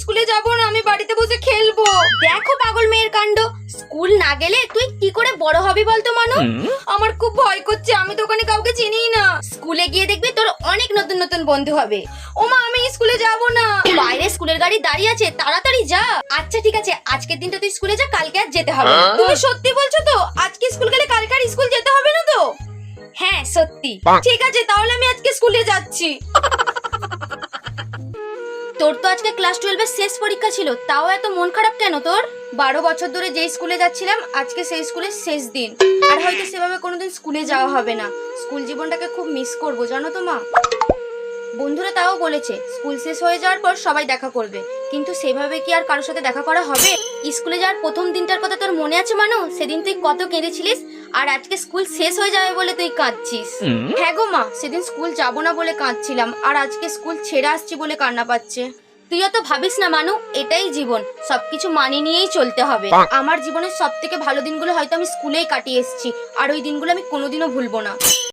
স্কুলে যাব না আমি বাড়িতে বসে খেলব। দেখো পাগল মেয়ের কাণ্ড। স্কুল না গেলে তুই কি করে বড় হবি বলতো মানু? আমার খুব ভয় করছে আমি তো ওখানে কাউকে চিনিই না। স্কুলে গিয়ে দেখবি তোর অনেক নতুন নতুন বন্ধু হবে। ওমা আমি স্কুলে যাব না। বাইরে স্কুলের গাড়ি দাঁড়িয়ে আছে তাড়াতাড়ি যা। আচ্ছা ঠিক আছে আজকের দিনটা তুই স্কুলে যা কালকে আর যেতে হবে না। তুমি সত্যি বলছো তো আজকে স্কুল গেলে কালকে আর স্কুল যেতে হবে না তো? হ্যাঁ সত্যি। ঠিক আছে তাহলে আমি আজকে স্কুলে যাচ্ছি। তোর তো আজকে ক্লাস টুয়েলভের শেষ পরীক্ষা ছিল, তাও এত মন খারাপ কেন তোর? বারো বছর ধরে যে স্কুলে যাচ্ছিলাম, আজকে সেই স্কুলের শেষ দিন। আর হয়তো সেভাবে কোনোদিন স্কুলে যাওয়া হবে না। স্কুল জীবনটাকে খুব মিস করব, জানো তো মা? বন্ধুরা তাও বলেছে স্কুল শেষ হয়ে যাওয়ার পর সবাই দেখা করবে। কিন্তু সেভাবে কি আর কারোর সাথে দেখা করা হবে? স্কুলে যাওয়ার প্রথম দিনটার কথা তোর মনে আছে মানো? সেদিন তুই কত কেঁদেছিলিস? আর আজকে স্কুল শেষ হয়ে যাবে বলে তুই কাঁদছিস। হ্যাঁ গো মা সেদিন স্কুল যাব না বলে কাঁদছিলাম আর আজকে স্কুল ছেড়ে আসছি বলে কান্না পাচ্ছে। তুই অত ভাবিস না মানু এটাই জীবন। সবকিছু মানিয়ে নিয়েই চলতে হবে। আমার জীবনের সব থেকে ভালো দিনগুলো হয়তো আমি স্কুলেই কাটিয়ে এসেছি আর ওই দিনগুলো আমি কোনোদিনও ভুলবো না।